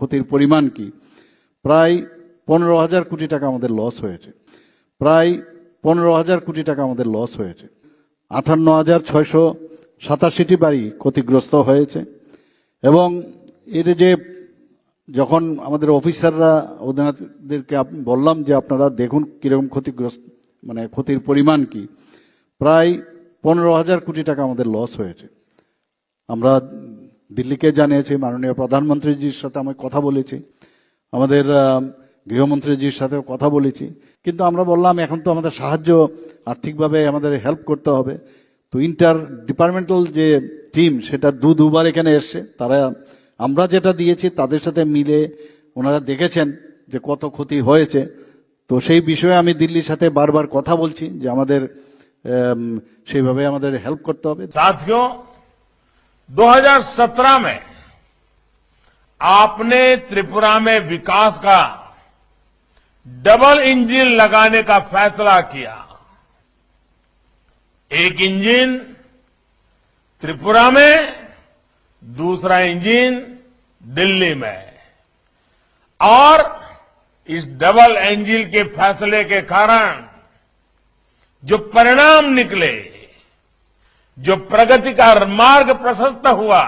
ক্ষতির পরিমাণ কি? প্রায় পনেরো হাজার কোটি টাকা আমাদের লস হয়েছে। প্রায় পনেরো হাজার কোটি টাকা আমাদের লস হয়েছে। আটান্ন হাজার ছয়শো সাতাশিটি বাড়ি ক্ষতিগ্রস্ত হয়েছে এবং এর যে যখন আমাদের অফিসাররা ওদেরকে বললাম যে আপনারা দেখুন কীরকম ক্ষতিগ্রস্ত মানে ক্ষতির পরিমাণ কি, প্রায় পনেরো হাজার কোটি টাকা আমাদের লস হয়েছে। আমরা দিল্লিকে জানিয়েছি, মাননীয় প্রধানমন্ত্রীজির সাথে আমি কথা বলেছি, আমাদের গৃহমন্ত্রীজির সাথেও কথা বলেছি। কিন্তু আমরা বললাম, এখন তো আমাদের সাহায্য আর্থিকভাবে আমাদের হেল্প করতে হবে। তো ইন্টার ডিপার্টমেন্টাল যে টিম সেটা দু দুবার এখানে এসছে। তারা, আমরা যেটা দিয়েছি, তাদের সাথে মিলে ওনারা দেখেছেন যে কত ক্ষতি হয়েছে। তো সেই বিষয়ে আমি দিল্লির সাথে বারবার কথা বলছি যে আমাদের সেইভাবে আমাদের হেল্প করতে হবে। আজকেও 2017 में आपने त्रिपुरा में विकास का डबल इंजन लगाने का फैसला किया। एक इंजन त्रिपुरा में, दूसरा इंजन दिल्ली में। और इस डबल इंजन के फैसले के कारण जो परिणाम निकले जो प्रगति का मार्ग प्रशस्त हुआ,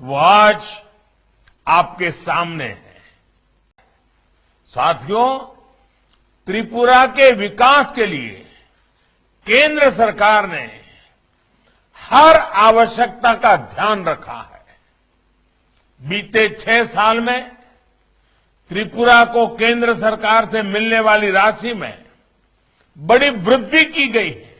वो आज आपके सामने है। साथियों, त्रिपुरा के विकास के लिए केंद्र सरकार ने हर आवश्यकता का ध्यान रखा है। बीते छह साल में त्रिपुरा को केंद्र सरकार से मिलने वाली राशि में बड़ी वृद्धि की गई है।